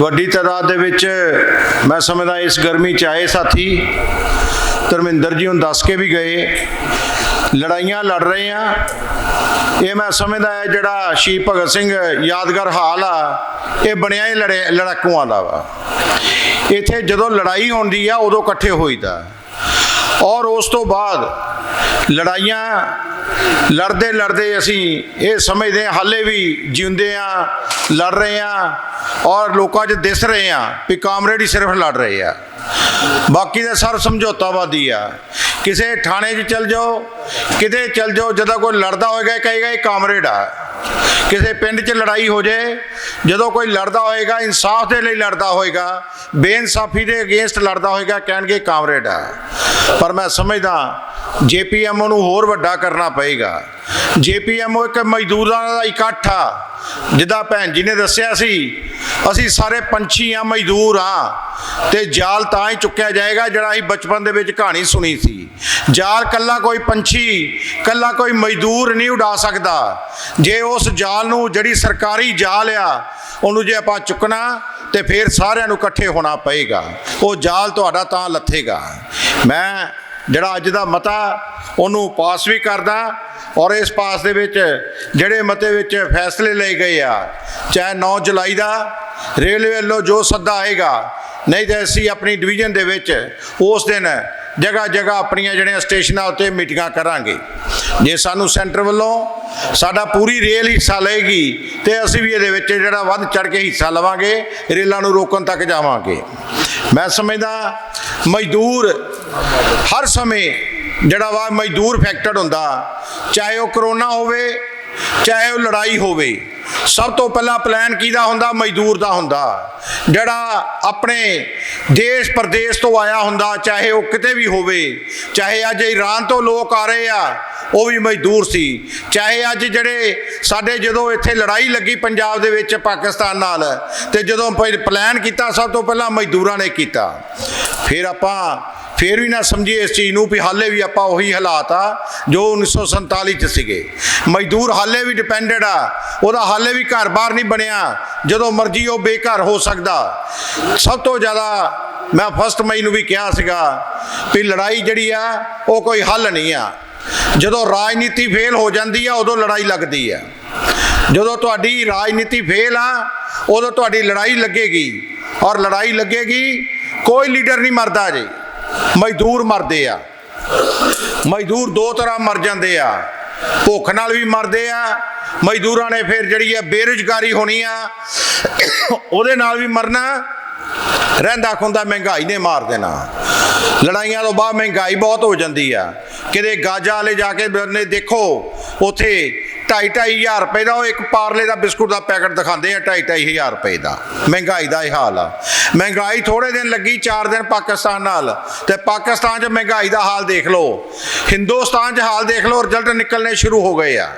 ਵੱਡੀ ਤਾਦਾਦ ਦੇ ਵਿੱਚ ਮੈਂ ਸਮਝਦਾ ਇਸ ਗਰਮੀ ਚ ਆਏ ਸਾਥੀ, ਧਰਮਿੰਦਰ ਜੀ ਹੁਣ ਦੱਸ ਕੇ ਵੀ ਗਏ, ਲੜਾਈਆਂ ਲੜ ਰਹੇ ਆ। ਇਹ ਮੈਂ ਸਮਝਦਾ ਹੈ ਜਿਹੜਾ ਸ਼ਹੀਦ ਭਗਤ ਸਿੰਘ ਯਾਦਗਾਰ ਹਾਲ ਆ, ਇਹ ਬਣਿਆ ਹੀ ਲੜੇ ਲੜਾਕੂਆਂ ਦਾ ਵਾ। ਇੱਥੇ ਜਦੋਂ ਲੜਾਈ ਹੁੰਦੀ ਆ, ਉਦੋਂ ਇਕੱਠੇ ਹੋਈਦਾ। ਔਰ ਉਸ ਤੋਂ ਬਾਅਦ ਲੜਾਈਆਂ ਲੜਦੇ ਲੜਦੇ ਅਸੀਂ ਇਹ ਸਮਝਦੇ ਹਾਂ, ਹਾਲੇ ਵੀ ਜਿਉਂਦੇ ਆ ਲੜ ਰਹੇ ਆ ਔਰ ਲੋਕਾਂ 'ਚ ਦਿਸ ਰਹੇ ਆ ਵੀ ਕਾਮਰੇਡ ਹੀ ਸਿਰਫ ਲੜ ਰਹੇ ਆ। ਬਾਕੀ ਦਾ ਸਰ ਸਮਝੌਤਾਵਾਦੀ ਆ। ਕਿਸੇ ਥਾਣੇ 'ਚ ਚਲ ਜਾਓ, ਕਿਤੇ ਚਲ ਜਾਓ, ਜਦੋਂ ਕੋਈ ਲੜਦਾ ਹੋਏਗਾ, ਕਹੇਗਾ ਇਹ ਕਾਮਰੇਡ ਆ। ਕਿਸੇ ਪਿੰਡ 'ਚ ਲੜਾਈ ਹੋ ਜਾਏ, ਜਦੋਂ ਕੋਈ ਲੜਦਾ ਹੋਏਗਾ, ਇਨਸਾਫ ਦੇ ਲਈ ਲੜਦਾ ਹੋਏਗਾ, ਬੇਇਨਸਾਫੀ ਦੇ ਅਗੇਂਸਟ ਲੜਦਾ ਹੋਏਗਾ, ਕਹਿਣਗੇ ਕਾਮਰੇਡ ਆ। ਪਰ ਮੈਂ ਸਮਝਦਾ ਜੇਪੀਐਮਓ ਨੂੰ ਹੋਰ ਵੱਡਾ ਕਰਨਾ ਪਏਗਾ ਜੇਪੀਐਮਓ ਇੱਕ ਮਜ਼ਦੂਰਾਂ ਦਾ ਇਕੱਠ ਆ ਜਿੱਦਾਂ ਭੈਣ ਜੀ ਨੇ ਦੱਸਿਆ ਸੀ, ਅਸੀਂ ਸਾਰੇ ਪੰਛੀ ਆ ਮਜ਼ਦੂਰ ਆ ਤੇ ਜਾਲ ਤਾਂ ਹੀ ਚੁੱਕਿਆ ਜਾਏਗਾ ਜਿਹੜਾ ਅਸੀਂ ਬਚਪਨ ਦੇ ਵਿੱਚ ਕਹਾਣੀ ਸੁਣੀ ਸੀ। ਜਾਲ ਕੱਲਾ ਕੋਈ ਪੰਛੀ, ਕੱਲਾ ਕੋਈ ਮਜ਼ਦੂਰ ਨਹੀਂ ਉਡਾ ਸਕਦਾ। ਜੇ ਉਸ ਜਾਲ ਨੂੰ, ਜਿਹੜੀ ਸਰਕਾਰੀ ਜਾਲ ਆ, ਉਹਨੂੰ ਜੇ ਆਪਾਂ ਚੁੱਕਣਾ, ਤੇ ਫਿਰ ਸਾਰਿਆਂ ਨੂੰ ਇਕੱਠੇ ਹੋਣਾ ਪਏਗਾ। ਉਹ ਜਾਲ ਤੁਹਾਡਾ ਤਾਂ ਲੱਥੇਗਾ। ਮੈਂ ਜਿਹੜਾ ਅੱਜ ਦਾ ਮਤਾ, ਉਹਨੂੰ ਪਾਸ ਵੀ ਕਰਦਾ ਔਰ ਇਸ ਪਾਸ ਦੇ ਵਿੱਚ ਜਿਹੜੇ ਮਤੇ ਵਿੱਚ ਫੈਸਲੇ ਲਏ ਗਏ ਆ, ਚਾਹੇ 9 ਜੁਲਾਈ ਦਾ ਰੇਲਵੇ ਵੱਲੋਂ ਜੋ ਸੱਦਾ ਆਏਗਾ, ਨਹੀਂ ਤਾਂ ਅਸੀਂ ਆਪਣੀ ਡਿਵੀਜ਼ਨ ਦੇ ਵਿੱਚ ਉਸ ਦਿਨ ਜਗ੍ਹਾ ਜਗ੍ਹਾ ਆਪਣੀਆਂ ਜਿਹੜੀਆਂ ਸਟੇਸ਼ਨਾਂ ਉੱਤੇ ਮੀਟਿੰਗਾਂ ਕਰਾਂਗੇ। ਜੇ ਸਾਨੂੰ ਸੈਂਟਰ ਵੱਲੋਂ ਸਾਡਾ ਪੂਰੀ ਰੇਲ ਹਿੱਸਾ ਲਏਗੀ, ਤੇ ਅਸੀਂ ਵੀ ਇਹਦੇ ਵਿੱਚ ਜਿਹੜਾ ਵੱਧ ਚੜ ਕੇ ਹਿੱਸਾ ਲਵਾਂਗੇ, ਰੇਲਾਂ ਨੂੰ ਰੋਕਣ ਤੱਕ ਜਾਵਾਂਗੇ। ਮੈਂ ਸਮਝਦਾ ਮਜ਼ਦੂਰ ਹਰ ਸਮੇਂ ਜਿਹੜਾ ਵਾ ਮਜ਼ਦੂਰ ਫੈਕਟਡ ਹੁੰਦਾ, ਚਾਹੇ ਉਹ ਕਰੋਨਾ ਹੋਵੇ, ਚਾਹੇ ਉਹ ਲੜਾਈ ਹੋਵੇ, ਸਭ ਤੋਂ ਪਹਿਲਾਂ ਪਲਾਨ ਕਿਹਦਾ ਹੁੰਦਾ? ਮਜ਼ਦੂਰ ਦਾ ਹੁੰਦਾ। ਜਿਹੜਾ ਆਪਣੇ ਦੇਸ਼ ਪ੍ਰਦੇਸ਼ ਤੋਂ ਆਇਆ ਹੁੰਦਾ, ਚਾਹੇ ਉਹ ਕਿਤੇ ਵੀ ਹੋਵੇ, ਚਾਹੇ ਅੱਜ ਈਰਾਨ ਤੋਂ ਲੋਕ ਆ ਰਹੇ ਆ, ਉਹ ਵੀ ਮਜ਼ਦੂਰ ਸੀ। ਚਾਹੇ ਅੱਜ ਜਿਹੜੇ ਸਾਡੇ ਜਦੋਂ ਇੱਥੇ ਲੜਾਈ ਲੱਗੀ ਪੰਜਾਬ ਦੇ ਵਿੱਚ ਪਾਕਿਸਤਾਨ ਨਾਲ, ਤੇ ਜਦੋਂ ਪਲਾਨ ਕੀਤਾ, ਸਭ ਤੋਂ ਪਹਿਲਾਂ ਮਜ਼ਦੂਰਾਂ ਨੇ ਕੀਤਾ। ਫਿਰ ਆਪਾਂ ਫਿਰ ਵੀ ਨਾ ਸਮਝੀਏ ਇਸ ਚੀਜ਼ ਨੂੰ ਵੀ ਹਾਲੇ ਵੀ ਆਪਾਂ ਉਹੀ ਹਾਲਾਤ ਆ, ਜੋ 1947 ਚ ਸੀਗੇ। ਮਜ਼ਦੂਰ ਹਾਲੇ ਵੀ ਡਿਪੈਂਡਡ ਆ, ਉਹਦਾ ਹਾਲੇ ਵੀ ਘਰ-ਬਾਰ ਨਹੀਂ ਬਣਿਆ, ਜਦੋਂ ਮਰਜ਼ੀ ਉਹ ਬੇਘਰ ਹੋ ਸਕਦਾ। ਸਭ ਤੋਂ ਜ਼ਿਆਦਾ ਮੈਂ ਫਸਟ ਮਈ ਨੂੰ ਵੀ ਕਿਹਾ ਸੀਗਾ ਵੀ ਲੜਾਈ ਜਿਹੜੀ ਆ, ਉਹ ਕੋਈ ਹੱਲ ਨਹੀਂ ਆ। ਜਦੋਂ ਰਾਜਨੀਤੀ ਫੇਲ ਹੋ ਜਾਂਦੀ ਆ, ਉਦੋਂ ਲੜਾਈ ਲੱਗਦੀ ਆ। ਜਦੋਂ ਤੁਹਾਡੀ ਰਾਜਨੀਤੀ ਫੇਲ ਆ, ਉਦੋਂ ਤੁਹਾਡੀ ਲੜਾਈ ਲੱਗੇਗੀ। ਔਰ ਲੜਾਈ ਲੱਗੇਗੀ, ਕੋਈ ਲੀਡਰ ਨਹੀਂ ਮਰਦਾ ਜੀ ਮਜ਼ਦੂਰ ਮਰਦੇ ਆ। ਮਜ਼ਦੂਰ ਦੋ ਤਰ੍ਹਾਂ ਮਰ ਜਾਂਦੇ ਆ। ਭੁੱਖ ਨਾਲ ਵੀ ਮਰਦੇ ਆ, ਮਜ਼ਦੂਰਾਂ ਨੇ ਫਿਰ ਜਿਹੜੀ ਆ ਬੇਰੁਜ਼ਗਾਰੀ ਹੋਣੀ ਆ, ਉਹਦੇ ਨਾਲ ਵੀ ਮਰਨਾ, ਰਹਿੰਦਾ ਖੁੰਦਾ ਮਹਿੰਗਾਈ ਨੇ ਮਾਰ ਦੇਣਾ। ਲੜਾਈਆਂ ਤੋਂ ਬਾਅਦ ਮਹਿੰਗਾਈ ਬਹੁਤ ਹੋ ਜਾਂਦੀ ਆ। ਕਿਤੇ ਗਾਜਾ ਵਾਲੇ ਜਾ ਕੇ ਨੇ ਦੇਖੋ, ਉਥੇ ਢਾਈ ਢਾਈ ਹਜ਼ਾਰ ਰੁਪਏ ਦਾ, ਉਹ ਇੱਕ ਪਾਰਲੇ ਦਾ ਬਿਸਕੁਟ ਦਾ ਪੈਕਟ ਦਿਖਾਉਂਦੇ ਆ ਢਾਈ ਢਾਈ ਹਜ਼ਾਰ ਰੁਪਏ ਦਾ। ਮਹਿੰਗਾਈ ਦਾ ਇਹ ਹਾਲ ਆ। ਮਹਿੰਗਾਈ ਥੋੜੇ ਦਿਨ ਲੱਗੀ 4 ਦਿਨ ਪਾਕਿਸਤਾਨ ਨਾਲ। ਤੇ ਪਾਕਿਸਤਾਨ 'ਚ ਮਹਿੰਗਾਈ ਦਾ ਹਾਲ ਦੇਖ ਲਓ। ਹਿੰਦੁਸਤਾਨ 'ਚ ਹਾਲ ਦੇਖ ਲਓ, ਰਿਜ਼ਲਟ ਨਿਕਲਣੇ ਸ਼ੁਰੂ ਹੋ ਗਏ ਆ।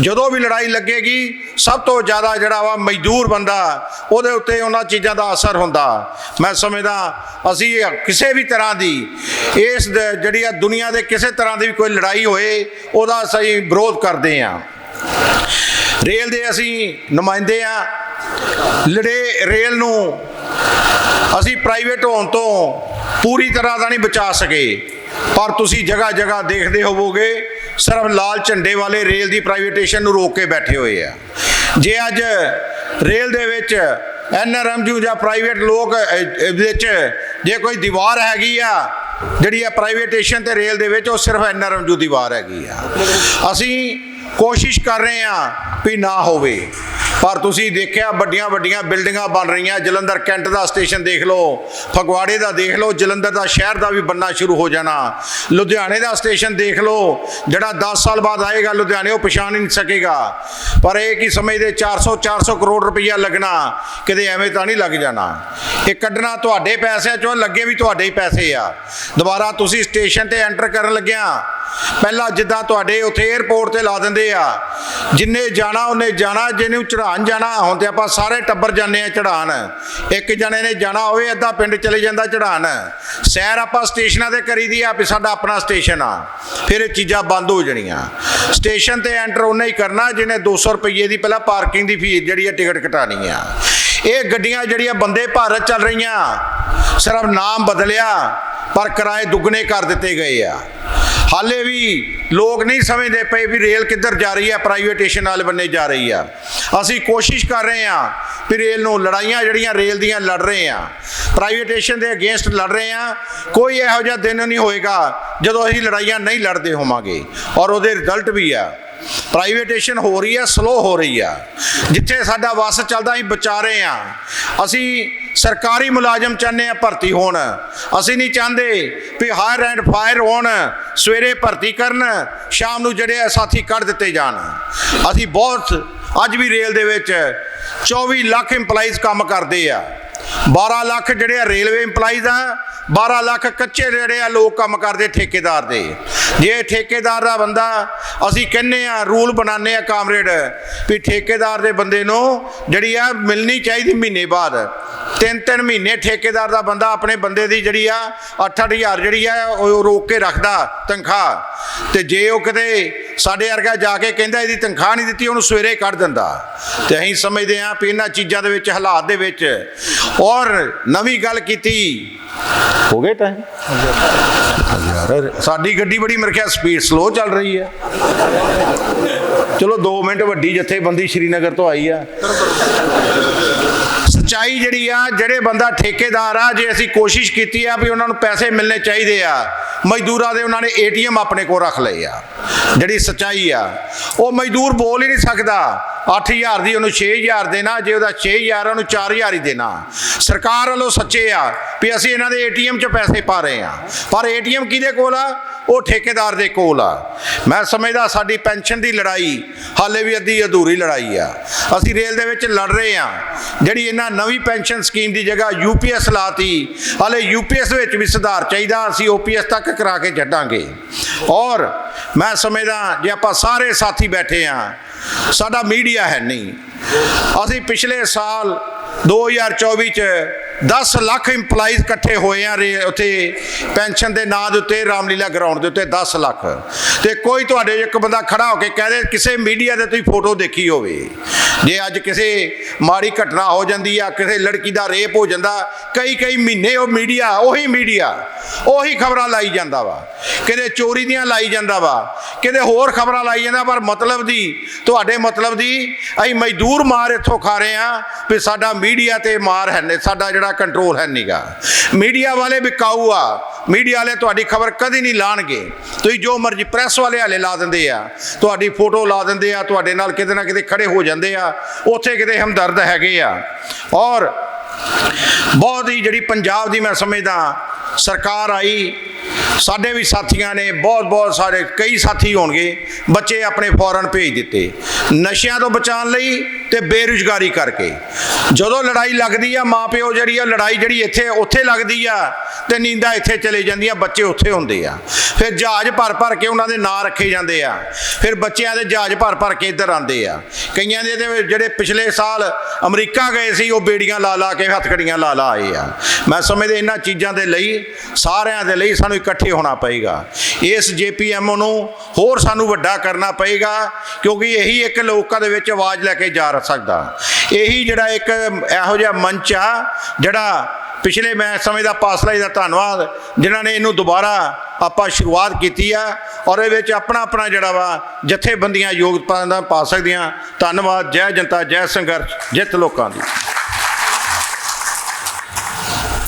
ਜਦੋਂ ਵੀ ਲੜਾਈ ਲੱਗੇਗੀ, ਸਭ ਤੋਂ ਜ਼ਿਆਦਾ ਜਿਹੜਾ ਵਾ ਮਜ਼ਦੂਰ ਬੰਦਾ, ਉਹਦੇ ਉੱਤੇ ਉਹਨਾਂ ਚੀਜ਼ਾਂ ਦਾ ਅਸਰ ਹੁੰਦਾ। ਮੈਂ ਸਮਝਦਾ, ਅਸੀਂ ਕਿਸੇ ਵੀ ਤਰ੍ਹਾਂ ਦੀ, ਇਸ ਦ- ਜਿਹੜੀ ਆ ਦੁਨੀਆ ਦੇ ਕਿਸੇ ਤਰ੍ਹਾਂ ਦੀ ਵੀ ਕੋਈ ਲੜਾਈ ਹੋਏ, ਉਹਦਾ ਅਸੀਂ ਵਿਰੋਧ ਕਰਦੇ ਹਾਂ ਰੇਲ ਦੇ ਅਸੀਂ ਨੁਮਾਇੰਦੇ ਆ। ਲੜੇ ਰੇਲ ਨੂੰ ਅਸੀਂ ਪ੍ਰਾਈਵੇਟ ਹੋਣ ਤੋਂ ਪੂਰੀ ਤਰ੍ਹਾਂ ਦਾ ਨਹੀਂ ਬਚਾ ਸਕੇ। ਪਰ ਤੁਸੀਂ ਜਗ੍ਹਾ ਜਗ੍ਹਾ ਦੇਖਦੇ ਹੋਵੋਗੇ, ਸਿਰਫ ਲਾਲ ਝੰਡੇ ਵਾਲੇ ਰੇਲ ਦੀ ਪ੍ਰਾਈਵੇਟੇਸ਼ਨ ਨੂੰ ਰੋਕ ਕੇ ਬੈਠੇ ਹੋਏ ਆ। ਜੇ ਅੱਜ ਰੇਲ ਦੇ ਵਿੱਚ ਐਨਆਰਐਮਯੂ ਜਾਂ ਪ੍ਰਾਈਵੇਟ ਲੋਕ ਵਿੱਚ ਜੇ ਕੋਈ ਦੀਵਾਰ ਹੈਗੀ ਆ, ਜਿਹੜੀ ਆ ਪ੍ਰਾਈਵੇਟੇਸ਼ਨ ਤੇ ਰੇਲ ਦੇ ਵਿੱਚ, ਉਹ ਸਿਰਫ ਐਨਆਰਐਮਯੂ ਦੀਵਾਰ ਹੈਗੀ ਆ। ਅਸੀਂ ਕੋਸ਼ਿਸ਼ ਕਰ ਰਹੇ ਆ ਵੀ ਨਾ ਹੋਵੇ। ਪਰ ਤੁਸੀਂ ਦੇਖਿਆ ਵੱਡੀਆਂ ਵੱਡੀਆਂ ਬਿਲਡਿੰਗਾਂ ਬਣ ਰਹੀਆਂ, ਜਲੰਧਰ ਕੈਂਟ ਦਾ ਸਟੇਸ਼ਨ ਦੇਖ ਲਓ, ਫਗਵਾੜੇ ਦਾ ਦੇਖ ਲਓ, ਜਲੰਧਰ ਦਾ ਸ਼ਹਿਰ ਦਾ ਵੀ ਬੰਨਾ ਸ਼ੁਰੂ ਹੋ ਜਾਣਾ। ਲੁਧਿਆਣੇ ਦਾ ਸਟੇਸ਼ਨ ਦੇਖ ਲਓ, ਜਿਹੜਾ 10 ਸਾਲ ਬਾਅਦ ਆਏਗਾ ਲੁਧਿਆਣੇ, ਉਹ ਪਛਾਣ ਹੀ ਨਹੀਂ ਸਕੇਗਾ। ਪਰ ਇਹ ਕੀ ਸਮਝਦੇ 400 400 ਕਰੋੜ ਰੁਪਈਆ ਲੱਗਣਾ, ਕਿਤੇ ਐਵੇਂ ਤਾਂ ਨਹੀਂ ਲੱਗ ਜਾਣਾ। ਇਹ ਕੱਢਣਾ ਤੁਹਾਡੇ ਪੈਸਿਆਂ ਚੋਂ, ਲੱਗੇ ਵੀ ਤੁਹਾਡੇ ਹੀ ਪੈਸੇ ਆ। ਦੁਬਾਰਾ ਤੁਸੀਂ ਸਟੇਸ਼ਨ ਤੇ ਐਂਟਰ ਕਰਨ ਲੱਗਿਆ, ਪਹਿਲਾਂ ਜਿੱਦਾਂ ਤੁਹਾਡੇ ਉੱਥੇ 에어ਪੋਰਟ ਤੇ ਲਾ ਦਿੰਦੇ ਆ, ਜਿੰਨੇ ਜਾਣਾ, ਉਹਨੇ ਜਾਣਾ, ਜਿਹਨੂੰ ਚੜਾ ਚੜਾਣ ਜਾਣਾ ਹੁਣ ਤੇ ਆਪਾਂ ਸਾਰੇ ਟੱਬਰ ਜਾਂਦੇ ਆ ਚੜਾਣ ਇੱਕ ਜਣੇ ਨੇ ਜਾਣਾ ਹੋਵੇ, ਅੱਧਾ ਪਿੰਡ ਚਲੇ ਜਾਂਦਾ ਚੜਾਣ ਸੈਰ ਆਪਾਂ ਸਟੇਸ਼ਨਾਂ ਤੇ ਕਰੀਦੀ ਆ ਵੀ ਸਾਡਾ ਆਪਣਾ ਸਟੇਸ਼ਨ ਆ। ਫਿਰ ਇਹ ਚੀਜ਼ਾਂ ਬੰਦ ਹੋ ਜਾਣੀਆਂ। ਸਟੇਸ਼ਨ ਤੇ ਐਂਟਰ ਉਹਨੇ ਹੀ ਕਰਨਾ ਜਿਹਨੇ 200 ਰੁਪਏ ਦੀ ਪਹਿਲਾਂ ਪਾਰਕਿੰਗ ਦੀ ਫੀਸ ਜਿਹੜੀ ਆ ਟਿਕਟ ਕਟਾਣੀ ਆ। ਇਹ ਗੱਡੀਆਂ ਜਿਹੜੀਆਂ ਬੰਦੇ ਭਾਰਤ ਚੱਲ ਰਹੀਆਂ, ਸਿਰਫ ਨਾਮ ਬਦਲਿਆ, ਪਰ ਕਿਰਾਏ ਦੁੱਗਣੇ ਕਰ ਦਿੱਤੇ ਗਏ ਆ। ਹਾਲੇ ਵੀ ਲੋਕ ਨਹੀਂ ਸਮਝਦੇ ਪਏ ਵੀ ਰੇਲ ਕਿੱਧਰ ਜਾ ਰਹੀ ਹੈ ਪ੍ਰਾਈਵੇਟੇਸ਼ਨ ਵਾਲੇ ਬੰਨੇ ਜਾ ਰਹੀ ਆ ਅਸੀਂ ਕੋਸ਼ਿਸ਼ ਕਰ ਰਹੇ ਆ ਵੀ ਰੇਲ ਨੂੰ ਲੜਾਈਆਂ ਜਿਹੜੀਆਂ ਰੇਲ ਦੀਆਂ ਲੜ ਰਹੇ ਆ ਪ੍ਰਾਈਵੇਟੇਸ਼ਨ ਦੇ ਅਗੇਂਸਟ ਲੜ ਰਹੇ ਆ ਕੋਈ ਇਹੋ ਜਿਹਾ ਦਿਨ ਨਹੀਂ ਹੋਏਗਾ ਜਦੋਂ ਅਸੀਂ ਲੜਾਈਆਂ ਨਹੀਂ ਲੜਦੇ ਹੋਵਾਂਗੇ। ਔਰ ਉਹਦੇ ਰਿਜ਼ਲਟ ਵੀ ਆ। ਪ੍ਰਾਈਵੇਟੇਸ਼ਨ ਹੋ ਰਹੀ ਆ ਸਲੋ ਹੋ ਰਹੀ ਆ ਜਿੱਥੇ ਸਾਡਾ ਵਸ ਚੱਲਦਾ ਅਸੀਂ ਬਚਾ ਰਹੇ ਆ ਅਸੀਂ ਸਰਕਾਰੀ ਮੁਲਾਜ਼ਮ ਚਾਹੁੰਦੇ ਆ ਭਰਤੀ ਹੋਣ। ਅਸੀਂ ਨਹੀਂ ਚਾਹੁੰਦੇ ਵੀ ਹਾਇਰ ਐਂਡ ਫਾਇਰ ਹੋਣ, ਸਵੇਰੇ ਭਰਤੀ ਕਰਨ, ਸ਼ਾਮ ਨੂੰ ਜਿਹੜੇ ਆ ਸਾਥੀ ਕੱਢ ਦਿੱਤੇ ਜਾਣ। ਅਸੀਂ ਬਹੁਤ, ਅੱਜ ਵੀ ਰੇਲ ਦੇ ਵਿੱਚ 24 ਲੱਖ EMPLOYEES ਕੰਮ ਕਰਦੇ ਆ। 12 ਲੱਖ ਜਿਹੜੇ ਆ ਰੇਲਵੇ EMPLOYEES ਆ 12 ਲੱਖ ਕੱਚੇ ਜਿਹੜੇ ਆ ਲੋਕ ਕੰਮ ਕਰਦੇ ਠੇਕੇਦਾਰ ਦੇ। ਜੇ ਠੇਕੇਦਾਰ ਦਾ ਬੰਦਾ ਅਸੀਂ ਕਹਿੰਨੇ ਆ, ਰੂਲ ਬਣਾਉਂਦੇ ਆ ਕਾਮਰੇਡ ਵੀ ਠੇਕੇਦਾਰ ਦੇ ਬੰਦੇ ਨੂੰ ਜਿਹੜੀ ਆ ਮਿਲਣੀ ਚਾਹੀਦੀ ਮਹੀਨੇ ਬਾਅਦ। ਤਿੰਨ ਤਿੰਨ ਮਹੀਨੇ ਠੇਕੇਦਾਰ ਦਾ ਬੰਦਾ ਆਪਣੇ ਬੰਦੇ ਦੀ ਜਿਹੜੀ ਆ 8-8000 ਜਿਹੜੀ ਆ ਉਹ ਰੋਕ ਕੇ ਰੱਖਦਾ ਤਨਖਾਹ। ਤੇ ਜੇ ਉਹ ਕਿਤੇ ਸਾਡੇ ਵਰਗਾ ਜਾ ਕੇ ਕਹਿੰਦਾ ਇਹਦੀ ਤਨਖਾਹ ਨਹੀਂ ਦਿੱਤੀ, ਉਹਨੂੰ ਸਵੇਰੇ ਕੱਢ ਦਿੰਦਾ। ਤੇ ਅਸੀਂ ਸਮਝਦੇ ਹਾਂ ਵੀ ਇਹਨਾਂ ਚੀਜ਼ਾਂ ਦੇ ਵਿੱਚ, ਹਾਲਾਤ ਦੇ ਵਿੱਚ ਔਰ ਨਵੀਂ ਗੱਲ ਕੀਤੀ ਹੋ ਗਏ ਟਾਈਮ ਯਾਰ, ਸਾਡੀ ਗੱਡੀ ਬੜੀ ਮੇਰੇ ਖਿਆਲ ਸਪੀਡ ਸਲੋ ਚੱਲ ਰਹੀ ਹੈ। ਚਲੋ 2 ਮਿੰਟ ਵੱਡੀ ਜਥੇਬੰਦੀ ਸ਼੍ਰੀਨਗਰ ਤੋਂ ਆਈ ਆ। ਸਚਾਈ ਜਿਹੜੀ ਆ, ਜਿਹੜੇ ਬੰਦਾ ਠੇਕੇਦਾਰ ਆ, ਜੇ ਅਸੀਂ ਕੋਸ਼ਿਸ਼ ਕੀਤੀ ਆ ਵੀ ਉਹਨਾਂ ਨੂੰ ਪੈਸੇ ਮਿਲਣੇ ਚਾਹੀਦੇ ਆ, ਮਜ਼ਦੂਰਾਂ ਦੇ ਉਹਨਾਂ ਨੇ ਏਟੀਐਮ ਆਪਣੇ ਕੋਲ ਰੱਖ ਲਏ ਆ। ਜਿਹੜੀ ਸਚਾਈ ਆ, ਉਹ ਮਜ਼ਦੂਰ ਬੋਲ ਹੀ ਨਹੀਂ ਸਕਦਾ। 8000 ਦੀ ਉਹਨੂੰ 6000 ਦੇਣਾ, ਜੇ ਉਹਦਾ 6000 ਉਹਨੂੰ 4000 ਹੀ ਦੇਣਾ। ਸਰਕਾਰ ਵੱਲੋਂ ਸੱਚੇ ਆ ਵੀ ਅਸੀਂ ਇਹਨਾਂ ਦੇ ਏਟੀਐਮ 'ਚ ਪੈਸੇ ਪਾ ਰਹੇ ਆ। ਪਰ ਏਟੀਐਮ ਕਿਹਦੇ ਕੋਲ ਆ? ਉਹ ਠੇਕੇਦਾਰ ਦੇ ਕੋਲ ਆ। ਮੈਂ ਸਮਝਦਾ ਸਾਡੀ ਪੈਨਸ਼ਨ ਦੀ ਲੜਾਈ ਹਾਲੇ ਵੀ ਅੱਧੀ ਅਧੂਰੀ ਲੜਾਈ ਆ। ਅਸੀਂ ਰੇਲ ਦੇ ਵਿੱਚ ਲੜ ਰਹੇ ਆ। ਜਿਹੜੀ ਇਹਨਾਂ ਨਵੀਂ ਪੈਨਸ਼ਨ ਸਕੀਮ ਦੀ ਜਗ੍ਹਾ ਯੂਪੀਐਸ ਲਾਤੀ, ਹਾਲੇ ਯੂਪੀਐਸ ਵਿੱਚ ਵੀ ਸੁਧਾਰ ਚਾਹੀਦਾ, ਅਸੀਂ ਓਪੀਐਸ ਤੱਕ ਕਰਾ ਕੇ ਛੱਡਾਂਗੇ। ਔਰ ਮੈਂ ਸਮਝਦਾ ਜੇ ਆਪਾਂ ਸਾਰੇ ਸਾਥੀ ਬੈਠੇ ਆ, ਸਾਡਾ ਮੀਡੀਆ ਹੈ ਨਹੀਂ। ਅਸੀਂ ਪਿਛਲੇ ਸਾਲ 2024 ਚ 10 ਲੱਖ EMPLOYEES ਇਕੱਠੇ ਹੋਏ ਆ ਰੇ- ਉੱਥੇ ਪੈਨਸ਼ਨ ਦੇ ਨਾਂ ਦੇ ਉੱਤੇ ਰਾਮਲੀਲਾ ਗਰਾਊਂਡ ਦੇ ਉੱਤੇ 10 ਲੱਖ। ਤੇ ਕੋਈ ਤੁਹਾਡੇ ਇੱਕ ਬੰਦਾ ਖੜਾ ਹੋ ਕੇ ਕਹਿ ਦੇ, ਕਿਸੇ ਮੀਡੀਆ ਦੇ ਤੁਸੀਂ ਫੋਟੋ ਦੇਖੀ ਹੋਵੇ। ਜੇ ਅੱਜ ਕਿਸੇ ਮਾੜੀ ਘਟਨਾ ਹੋ ਜਾਂਦੀ ਆ, ਕਿਸੇ ਲੜਕੀ ਦਾ ਰੇਪ ਹੋ ਜਾਂਦਾ, ਕਈ ਕਈ ਮਹੀਨੇ ਉਹ ਮੀਡੀਆ, ਉਹੀ ਮੀਡੀਆ, ਉਹੀ ਖਬਰਾਂ ਲਾਈ ਜਾਂਦਾ ਵਾ। ਕਿਤੇ ਚੋਰੀ ਦੀਆਂ ਲਾਈ ਜਾਂਦਾ ਵਾ, ਕਿਤੇ ਹੋਰ ਖਬਰਾਂ ਲਾਈ ਜਾਂਦਾ, ਪਰ ਮਤਲਬ ਦੀ, ਤੁਹਾਡੇ ਮਤਲਬ ਦੀ ਅਸੀਂ ਮਜ਼ਦੂਰ ਮਾਰ ਇੱਥੋਂ ਖਾ ਰਹੇ ਆ ਵੀ ਸਾਡਾ ਮੀਡੀਆ ਤੇ ਮਾਰ ਹੈ ਨਹੀਂ, ਸਾਡਾ ਜਿਹੜਾ ਕੰਟਰੋਲ ਹੈ ਨਹੀਂਗਾ ਮੀਡੀਆ ਵਾਲੇ ਵਿਕਾਊ ਆ ਮੀਡੀਆ ਵਾਲੇ ਤੁਹਾਡੀ ਖਬਰ ਕਦੀ ਨਹੀਂ ਲਾਣਗੇ। ਤੁਸੀਂ ਜੋ ਮਰਜ਼ੀ ਪ੍ਰੈਸ ਵਾਲੇ ਹਾਲੇ ਲਾ ਦਿੰਦੇ ਆ, ਤੁਹਾਡੀ ਫੋਟੋ ਲਾ ਦਿੰਦੇ ਆ, ਤੁਹਾਡੇ ਨਾਲ ਕਿਤੇ ਨਾ ਕਿਤੇ ਖੜੇ ਹੋ ਜਾਂਦੇ ਆ, ਉੱਥੇ ਕਿਤੇ ਹਮਦਰਦ ਹੈਗੇ ਆ। ਔਰ ਬਹੁਤ ਹੀ ਜਿਹੜੀ ਪੰਜਾਬ ਦੀ ਮੈਂ ਸਮਝਦਾ, ਸਰਕਾਰ ਆਈ, ਸਾਡੇ ਵੀ ਸਾਥੀਆਂ ਨੇ ਬਹੁਤ ਬਹੁਤ ਸਾਰੇ, ਕਈ ਸਾਥੀ ਹੋਣਗੇ, ਬੱਚੇ ਆਪਣੇ ਫੌਰਨ ਭੇਜ ਦਿੱਤੇ। ਨਸ਼ਿਆਂ ਤੋਂ ਬਚਾਉਣ ਲਈ ਤੇ ਬੇਰੁਜ਼ਗਾਰੀ ਕਰਕੇ। ਜਦੋਂ ਲੜਾਈ ਲੱਗਦੀ ਆ, ਮਾਪਿਓ ਜਿਹੜੀ ਆ, ਲੜਾਈ ਜਿਹੜੀ ਇੱਥੇ, ਉੱਥੇ ਲੱਗਦੀ ਆ ਤੇ ਨੀਂਦਾਂ ਇੱਥੇ ਚਲੇ ਜਾਂਦੀਆਂ, ਬੱਚੇ ਉੱਥੇ ਹੁੰਦੇ ਆ। ਫਿਰ ਜਹਾਜ਼ ਭਰ ਭਰ ਕੇ ਉਹਨਾਂ ਦੇ ਨਾਂ ਰੱਖੇ ਜਾਂਦੇ ਆ। ਫਿਰ ਬੱਚਿਆਂ ਦੇ ਜਹਾਜ਼ ਭਰ ਭਰ ਕੇ ਇੱਧਰ ਆਉਂਦੇ ਆ। ਕਈਆਂ ਦੇ ਜਿਹੜੇ ਪਿਛਲੇ ਸਾਲ ਅਮਰੀਕਾ ਗਏ ਸੀ, ਉਹ ਬੇੜੀਆਂ ਲਾ ਲਾ ਕੇ, ਹੱਥਕੜੀਆਂ ਲਾ ਲਾ ਆਏ ਆ। ਮੈਂ ਸਮਝਦੇ ਇਹਨਾਂ ਚੀਜ਼ਾਂ ਦੇ ਲਈ, ਸਾਰਿਆਂ ਦੇ ਲਈ ਸਾਨੂੰ ਇਕੱਠੇ ਹੋਣਾ ਪਏਗਾ। ਇਸ ਜੇਪੀਐਮਓ ਨੂੰ ਹੋਰ ਸਾਨੂੰ ਵੱਡਾ ਕਰਨਾ ਪਏਗਾ, ਕਿਉਂਕਿ ਇਹੀ ਇੱਕ ਲੋਕਾਂ ਦੇ ਵਿੱਚ ਆਵਾਜ਼ ਲੈ ਕੇ ਜਾ ਸਕਦਾ। ਇਹੀ ਜਿਹੜਾ ਇੱਕ ਇਹੋ ਜਿਹਾ ਮੰਚ ਆ, ਜਿਹੜਾ ਪਿਛਲੇ ਮੈਂ ਸਮਝਦਾ ਪਾਸਲਾ ਜੀ ਦਾ ਧੰਨਵਾਦ, ਜਿਨ੍ਹਾਂ ਨੇ ਇਹਨੂੰ ਦੁਬਾਰਾ ਆਪਾਂ ਸ਼ੁਰੂਆਤ ਕੀਤੀ ਆ, ਔਰ ਇਹ ਵਿੱਚ ਆਪਣਾ ਆਪਣਾ ਜਿਹੜਾ ਵਾ ਜਥੇਬੰਦੀਆਂ ਯੋਗਤਾ ਪਾ ਸਕਦੀਆਂ। ਧੰਨਵਾਦ, ਜੈ ਜਨਤਾ, ਜੈ ਸੰਘਰਸ਼, ਜਿੱਤ ਲੋਕਾਂ ਦੀ।